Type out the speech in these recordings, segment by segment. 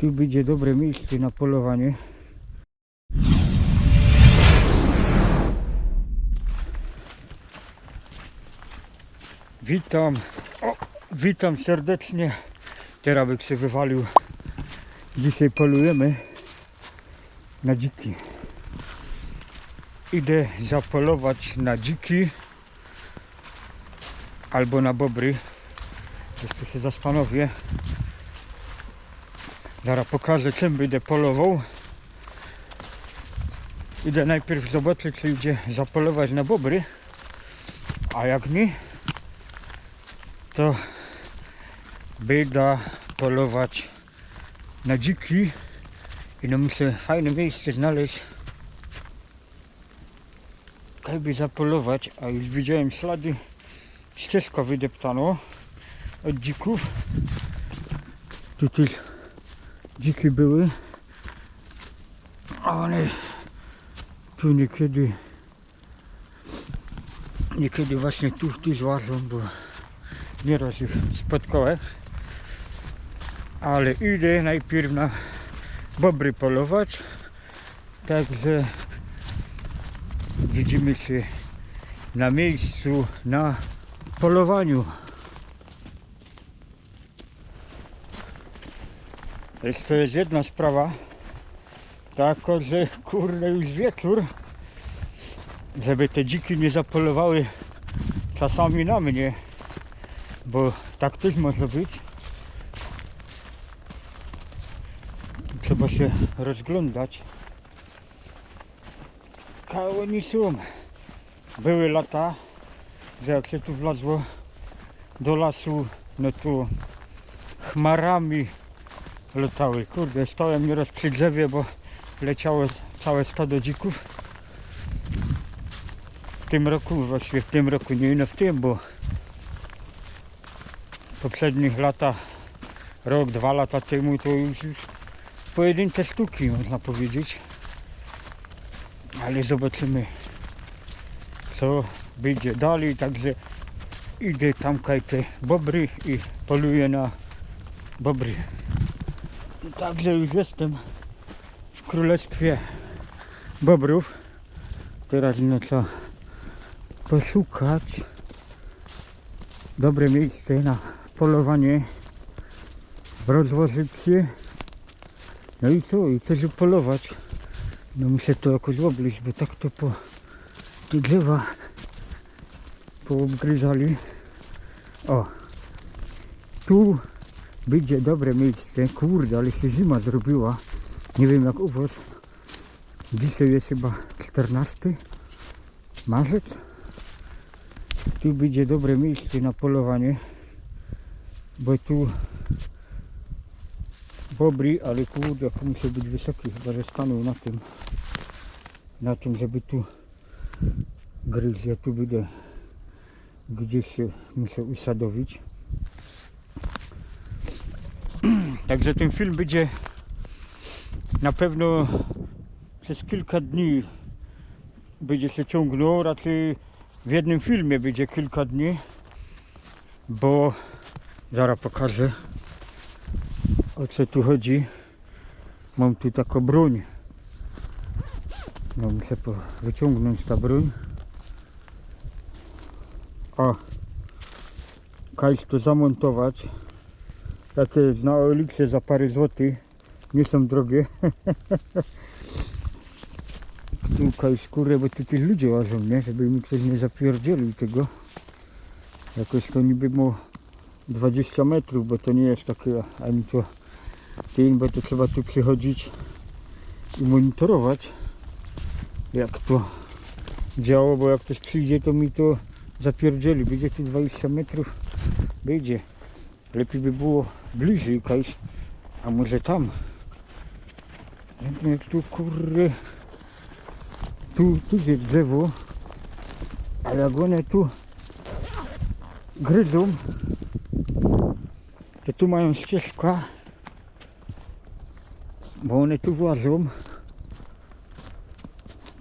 Tu będzie dobre miejsce na polowanie. Witam, o, witam serdecznie. Teraz bym się wywalił. Dzisiaj polujemy na dziki. Idę zapolować na dziki albo na bobry. Jeszcze się zastanowię. Zaraz pokażę czym będę polował. Idę najpierw zobaczyć czy idzie zapolować na bobry. A jak nie, to będę polować na dziki. I no muszę fajne miejsce znaleźć. Tak by zapolować, a już widziałem ślady. Ścieżka wydeptano od dzików. Tutaj dziki były. One tu niekiedy niekiedy właśnie tu, tu złażą, bo nieraz ich spotkałem. Ale idę najpierw na bobry polować. Także widzimy się na miejscu na polowaniu. Jeszcze jest jedna sprawa, taka, że kurde już wieczór, żeby te dziki nie zapolowały czasami na mnie, bo tak też może być. Trzeba się rozglądać. Kałoni są. Były lata, że jak się tu wlazło do lasu, no to chmarami latały. Kurde, stałem nieraz przy drzewie, bo leciało całe stado dzików. W tym roku, właściwie w tym roku, nie no w tym, bo w poprzednich latach, rok, dwa lata temu, to już, już pojedyncze sztuki, można powiedzieć. Ale zobaczymy, co będzie dalej. Także idę tam te bobry i poluję na bobry. Także już jestem w królestwie bobrów. Teraz no co poszukać dobre miejsce na polowanie, rozłożyć się. No i co? I też polować. No muszę to jakoś oblicz, bo tak to po te drzewa poobgryzali. O, tu będzie dobre miejsce. Kurde, ale się zima zrobiła. Nie wiem jak u was. Dzisiaj jest chyba 14 marzec. Tu będzie dobre miejsce na polowanie. Bo tu bobry, ale kurde, muszę być wysoki, chyba że stanął na tym, na tym, żeby tu gryźć. Ja tu będę gdzieś się muszę usadowić. Także ten film będzie na pewno przez kilka dni będzie się ciągnął, raczej w jednym filmie będzie kilka dni, bo zaraz pokażę o co tu chodzi. Mam tu taką broń. No muszę wyciągnąć ta broń. O, kajś to zamontować. Takie na Oliksie za parę złotych. Nie są drogie. Tu kajś skórę, bo tu tych ludzie łażą, nie? Żeby mi ktoś nie zapierdzielił tego. Jakoś to niby mu 20 metrów, bo to nie jest takie ani to tym, bo to trzeba tu przychodzić i monitorować jak to działo, bo jak ktoś przyjdzie to mi to zapierdzieli. Będzie tu 20 metrów, będzie. Lepiej by było bliżej kajś, a może tam. Tu kurde. Tu, tu jest drzewo, a jak one tu gryzą, to tu mają ścieżkę, bo one tu włażą.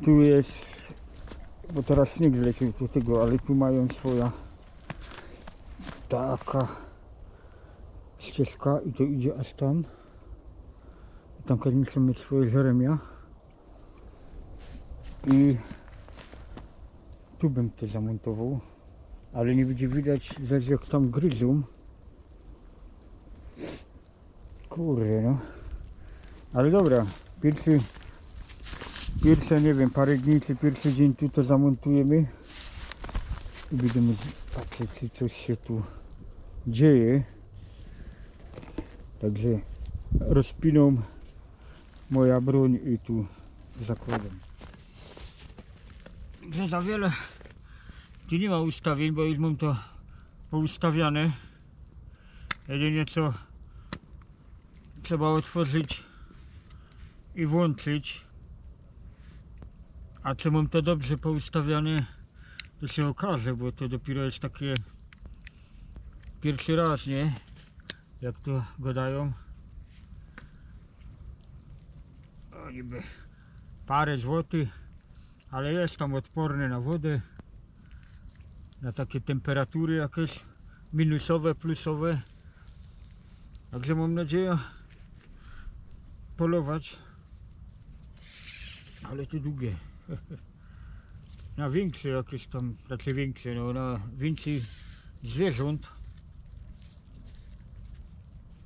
Tu jest, bo teraz śnieg zleciał do tego, ale tu mają swoja taka ścieżka i to idzie aż tam. Tam każdy muszą mieć swoje żeremia. I tu bym to zamontował. Ale nie będzie widać, zaś jak tam gryzą. Kurde no. Ale dobra, pierwszy, pierwsze nie wiem, parę dni czy pierwszy dzień tu to zamontujemy. I będziemy patrzeć, czy coś się tu dzieje. Także rozpiną moja broń i tu zakładam. Że za wiele tu nie ma ustawień, bo już mam to poustawiane. Jedynie co trzeba otworzyć i włączyć. A czy mam to dobrze poustawiane, to się okaże, bo to dopiero jest takie pierwszy raz, nie? Jak to gadają. Niby parę złotych, ale jest tam odporny na wodę, na takie temperatury jakieś minusowe, plusowe. Także mam nadzieję polować, ale to długie. Na większe jakieś tam, raczej większe, no na więcej zwierząt.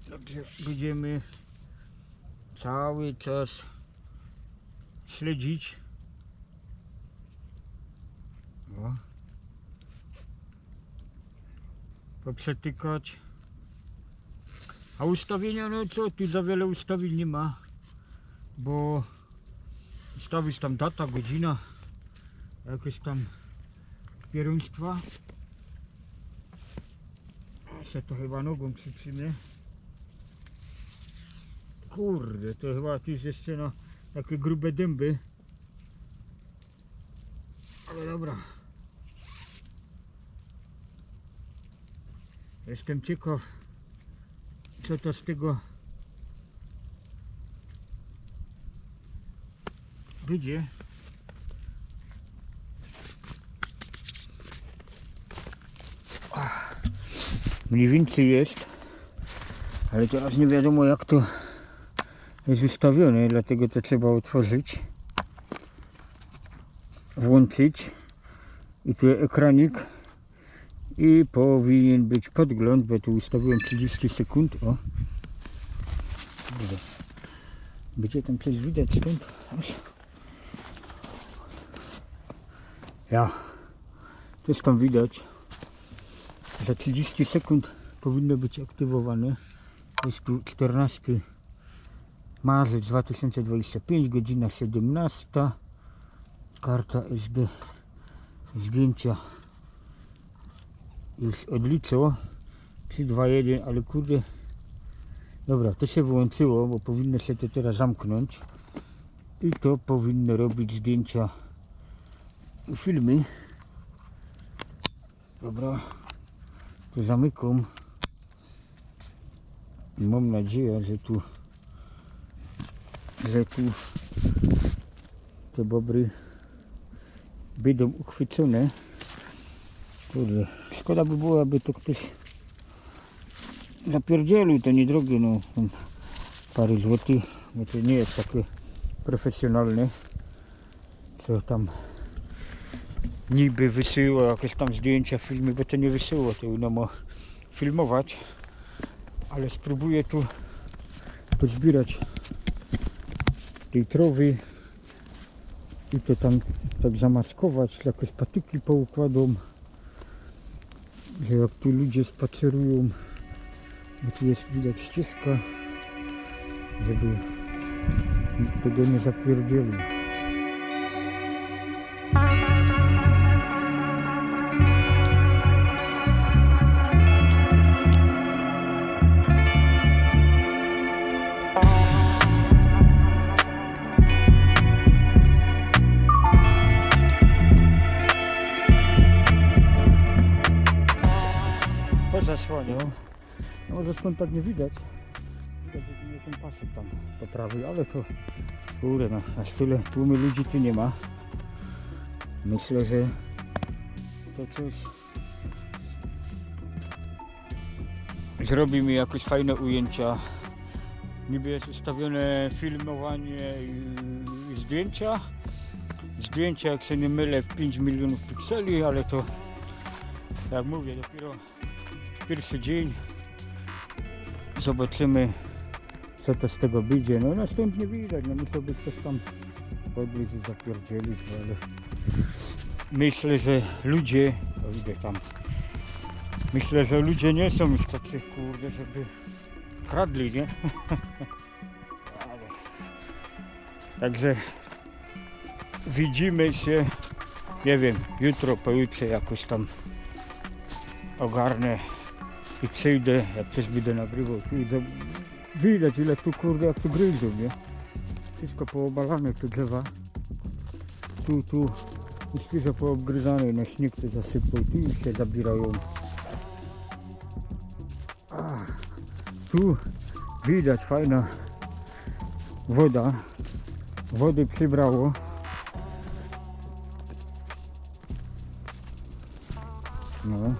Także będziemy cały czas śledzić. O. Poprzetykać. A ustawienia, no co, tu za wiele ustawień nie ma, bo ustawić tam data, godzina, jakieś tam kierunstwa. Jeszcze to chyba nogą przytrzymie. Kurde, to chyba jest jeszcze no, takie grube dęby. Ale dobra. Jestem ciekaw, co to z tego. Ach, Mniej więcej jest, ale teraz nie wiadomo jak to jest ustawione, dlatego to trzeba otworzyć, włączyć i tu ekranik i powinien być podgląd, bo tu ustawiłem 30 sekund. O. Będzie tam coś widać stąd? Ja. Coś tam widać. Za 30 sekund powinno być aktywowane. Jest tu 14 marzec 2025, godzina 17. Karta SD zdjęcia już odliczyło 3, 2, 1, ale kurde. Dobra, to się wyłączyło, bo powinno się to teraz zamknąć. I to powinno robić zdjęcia filmy. Dobra to zamykam. Mam nadzieję, że tu tu te bobry będą uchwycone. Kurde, szkoda by było, aby to ktoś zapierdzielił, to niedrogie, no, parę złotych, bo to nie jest takie profesjonalne, co tam niby wysyła jakieś tam zdjęcia, filmy, bo to nie wysyła, to ma filmować, ale spróbuję tu pozbierać tej trowy i to tam tak zamaskować, jakoś patyki poukładą że jak tu ludzie spacerują, bo tu jest widać ścieżka, żeby tego nie zapierdzielił. Stąd tak nie widać. Widać jedynie ten pasek tam po ale to kurde no, aż tyle tłumy ludzi tu nie ma. Myślę, że to coś zrobi mi jakieś fajne ujęcia Niby jest ustawione filmowanie i zdjęcia. Zdjęcia, jak się nie mylę, w 5 milionów pikseli, ale to, jak mówię, dopiero pierwszy dzień. Zobaczymy, co to z tego będzie. No następnie widać, no musiał być coś tam podnieść i zapierdzielić, ale myślę, że ludzie, o idę tam, myślę, że ludzie nie są już tacy, kurde, żeby kradli, nie? ale... Także widzimy się, nie wiem, jutro, pojutrze jakoś tam ogarnę i przyjdę, jak coś będę nagrywał. Tu za- widać ile tu kurde, jak tu gryzą, nie? Wszystko poobalane te drzewa. Tu, tu już wszystko poobgryzane, na śnieg to zasypał, tu się zabierają. Ach, tu widać fajna woda. Wody przybrało. No.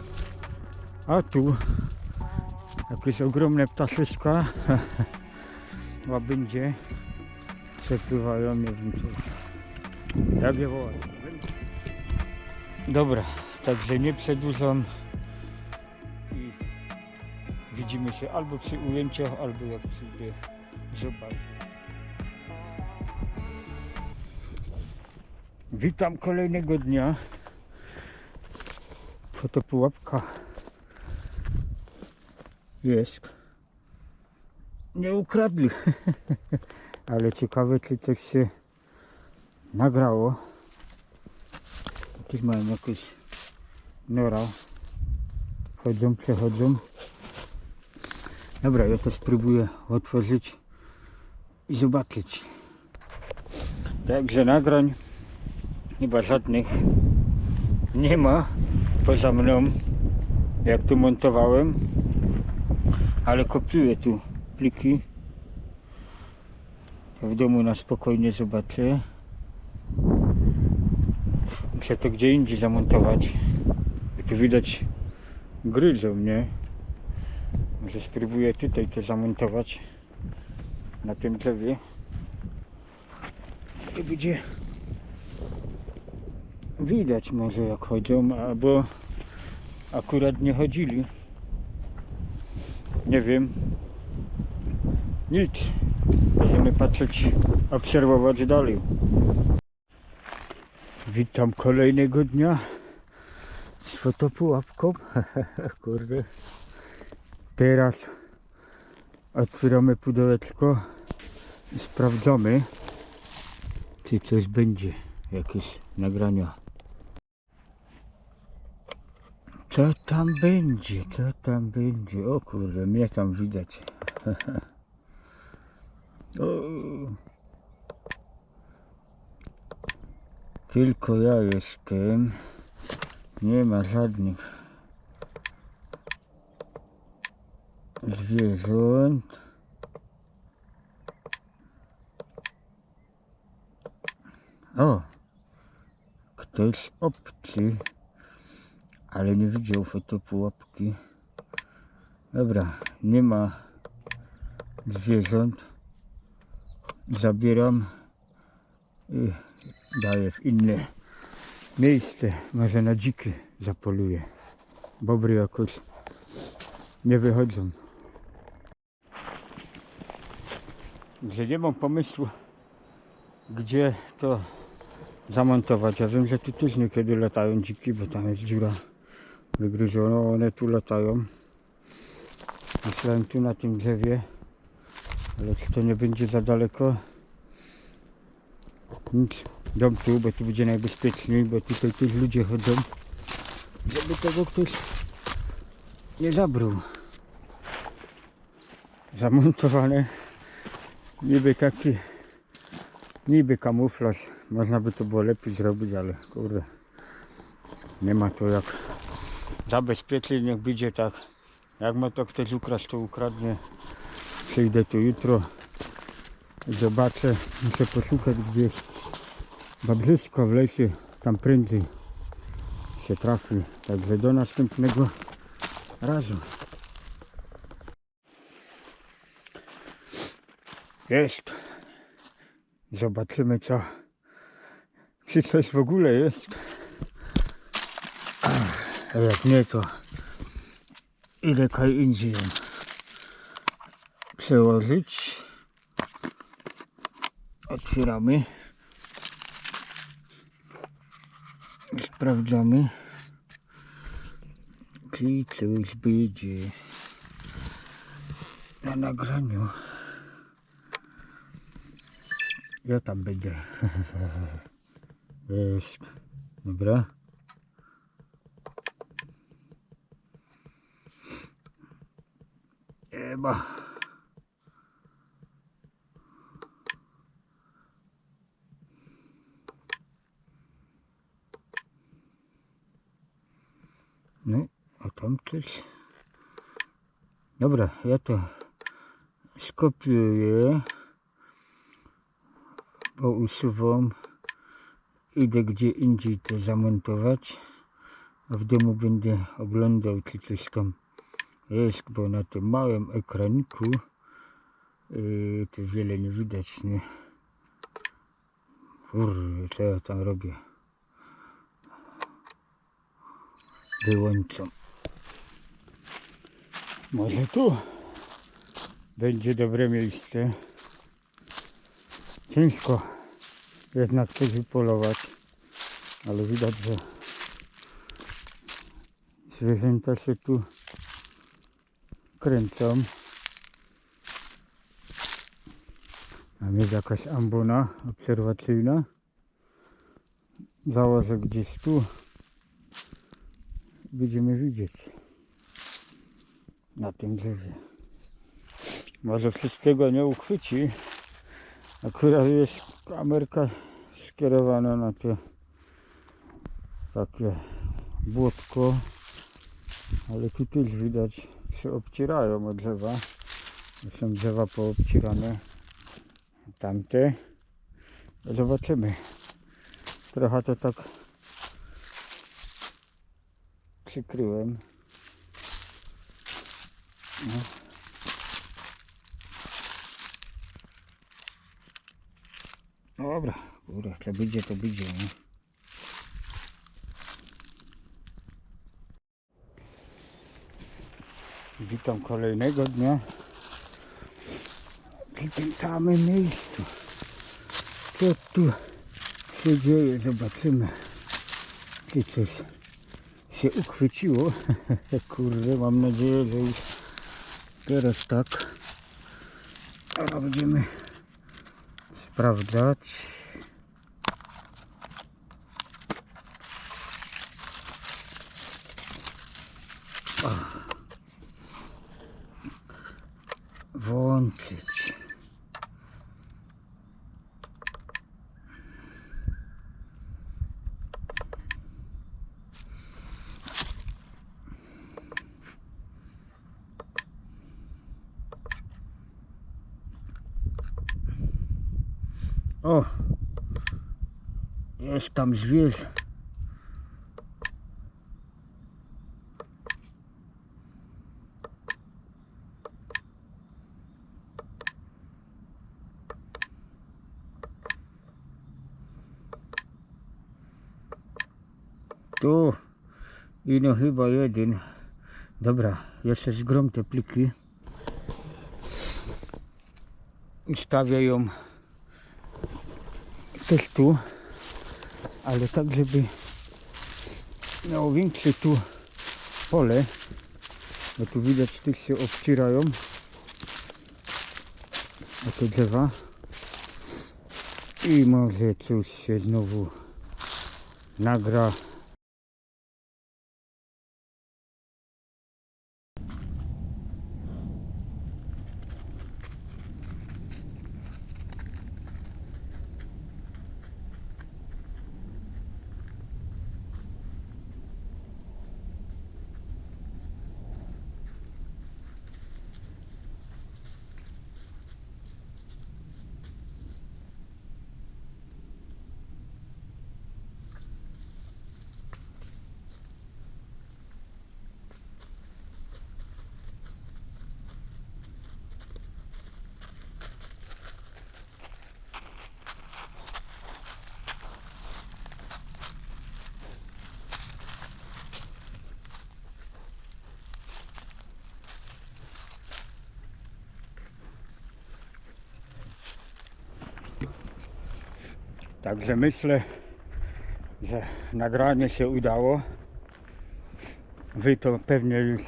A tu jakieś ogromne ptaszyska łabędzie przepływają, nie wiem co. Jak je wołać? Dobra, także nie przedłużam i widzimy się albo przy ujęciach, albo jak przyjdę zobaczyć. Witam kolejnego dnia. Fotopułapka jest. Nie ukradli. Ale ciekawe, czy coś się nagrało. Jakieś mają jakieś nora. Chodzą, przechodzą. Dobra, ja to spróbuję otworzyć i zobaczyć. Także nagrań chyba żadnych nie ma poza mną jak tu montowałem ale kopiuję tu pliki. To w domu na spokojnie zobaczę. Muszę to gdzie indziej zamontować. I tu widać gryzą mnie może spróbuję tutaj to zamontować na tym drzewie. I będzie widać może jak chodzą albo akurat nie chodzili nie wiem. Nic. Będziemy patrzeć obserwować dalej. Witam kolejnego dnia z fotopułapką. Kurde. Teraz otwieramy pudełeczko i sprawdzamy czy coś będzie. Jakieś nagrania co tam będzie? Co tam będzie? O kurde, mnie tam widać. Tylko ja jestem. Nie ma żadnych zwierząt. O! Ktoś obcy ale nie widział fotopułapki. Dobra, nie ma zwierząt. Zabieram i daję w inne miejsce. Może na dziki zapoluję. Bobry jakoś nie wychodzą. Że nie mam pomysłu, gdzie to zamontować. Ja wiem, że tu też niekiedy latają dziki, bo tam jest dziura wygryziono, one tu latają. Myślałem tu na tym drzewie, ale czy to nie będzie za daleko? Nic, dom tu, bo tu będzie najbezpieczniej, bo tutaj też ludzie chodzą, żeby tego ktoś nie zabrał. Zamontowane niby taki niby kamuflaż, można by to było lepiej zrobić, ale kurde nie ma to jak zabezpieczyć, niech będzie tak. Jak ma to ktoś ukraść, to ukradnie. Przyjdę tu jutro, zobaczę, muszę poszukać gdzieś babrzysko w lesie, tam prędzej się trafi. Także do następnego razu. Jest. Zobaczymy co. Czy coś w ogóle jest. A jak nie to idę kaj indziej przełożyć. Otwieramy. Sprawdzamy. Czy coś będzie na nagraniu. Ja tam będę. Jest. Dobra. Eba. No, a tam coś. Dobra, ja to skopiuję, bo usuwam. Idę gdzie indziej to zamontować. A w domu będę oglądał, czy coś tam jest, bo na tym małym ekraniku yy, to wiele nie widać, nie? Kurde, co ja tam robię? Wyłączam. Może tu będzie dobre miejsce. Ciężko jednak coś wypolować, ale widać, że zwierzęta się tu kręcą. Tam jest jakaś ambona obserwacyjna. Założę gdzieś tu. Będziemy widzieć na tym drzewie. Może wszystkiego nie uchwyci. Akurat jest kamerka skierowana na to takie błotko. Ale tu też widać się obcierają od drzewa. Są drzewa poobcierane. Tamte. Zobaczymy. Trochę to tak przykryłem. No. Dobra, kurde, to będzie, to będzie, nie? Witam kolejnego dnia przy tym samym miejscu. Co tu się dzieje? Zobaczymy, czy coś się uchwyciło. Kurde, mam nadzieję, że już teraz tak. A będziemy sprawdzać. O! Jest tam zwierz. Tu i no chyba jeden. Dobra, jeszcze zgrom te pliki. Ustawię ją też tu, ale tak, żeby miało większe tu pole, bo tu widać tych się obcierają o te drzewa i może coś się znowu nagra Także myślę, że nagranie się udało. Wy to pewnie już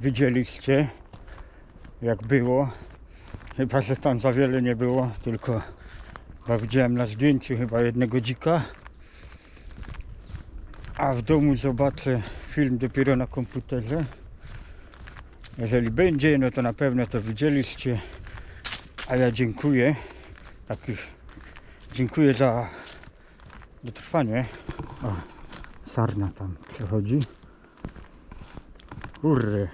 widzieliście, jak było. Chyba, że tam za wiele nie było, tylko chyba widziałem na zdjęciu chyba jednego dzika. A w domu zobaczę film dopiero na komputerze. Jeżeli będzie, no to na pewno to widzieliście. A ja dziękuję. Takich dziękuję za dotrwanie. O, sarna tam przechodzi. Kurde.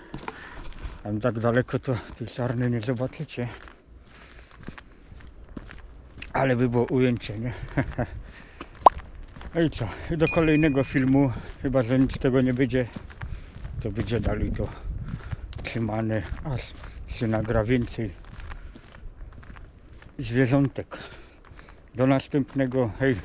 Tam tak daleko to tej sarny nie zobaczycie. Ale by było ujęcie, nie? No i co? Do kolejnego filmu, chyba że nic tego nie będzie, to będzie dalej to trzymane, aż się nagra więcej zwierzątek. Do następnego, hej!